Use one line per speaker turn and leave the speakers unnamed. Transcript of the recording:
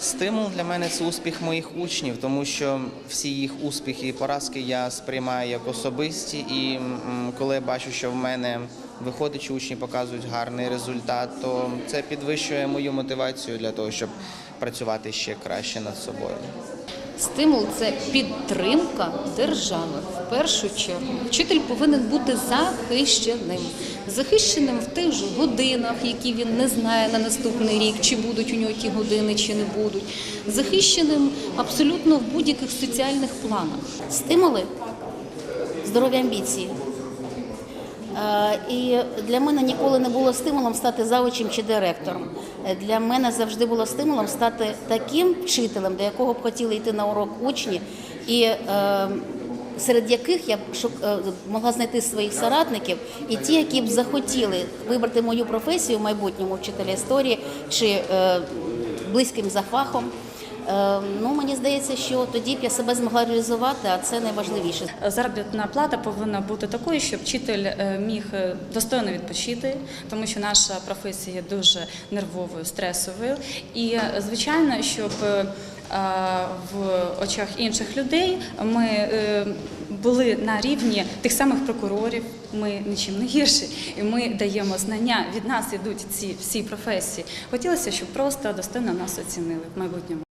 Стимул для мене це успіх моїх учнів, тому що всі їх успіхи і поразки я сприймаю як особисті. І коли я бачу, що в мене виходить, що учні показують гарний результат, то це підвищує мою мотивацію для того, щоб працювати ще краще над собою.
Стимул це підтримка держави. В першу чергу вчитель повинен бути захищеним, захищеним в тих же годинах, які він не знає на наступний рік, чи будуть у нього ті години, чи не будуть. Захищеним абсолютно в будь-яких соціальних планах.
стимули, здорові амбіції. Е, І для мене ніколи не було стимулом стати завучем чи директором. Для мене завжди було стимулом стати таким вчителем, до якого б хотіли йти на урок учні, і е, серед яких я б е, могла знайти своїх соратників, і ті, які б захотіли вибрати мою професію в майбутньому вчителя історії чи е, близьким за фахом. Е, Ну, мені здається, що тоді б я себе змогла реалізувати, а це найважливіше.
Заробітна плата повинна бути такою, щоб вчитель міг достойно відпочити, тому що наша професія є дуже нервовою, стресовою. І звичайно, щоб в очах інших людей ми е, були на рівні тих самих прокурорів. Ми нічим не гірші, і ми даємо знання. Від нас йдуть ці всі професії. Хотілося, щоб просто достойно нас оцінили в майбутньому.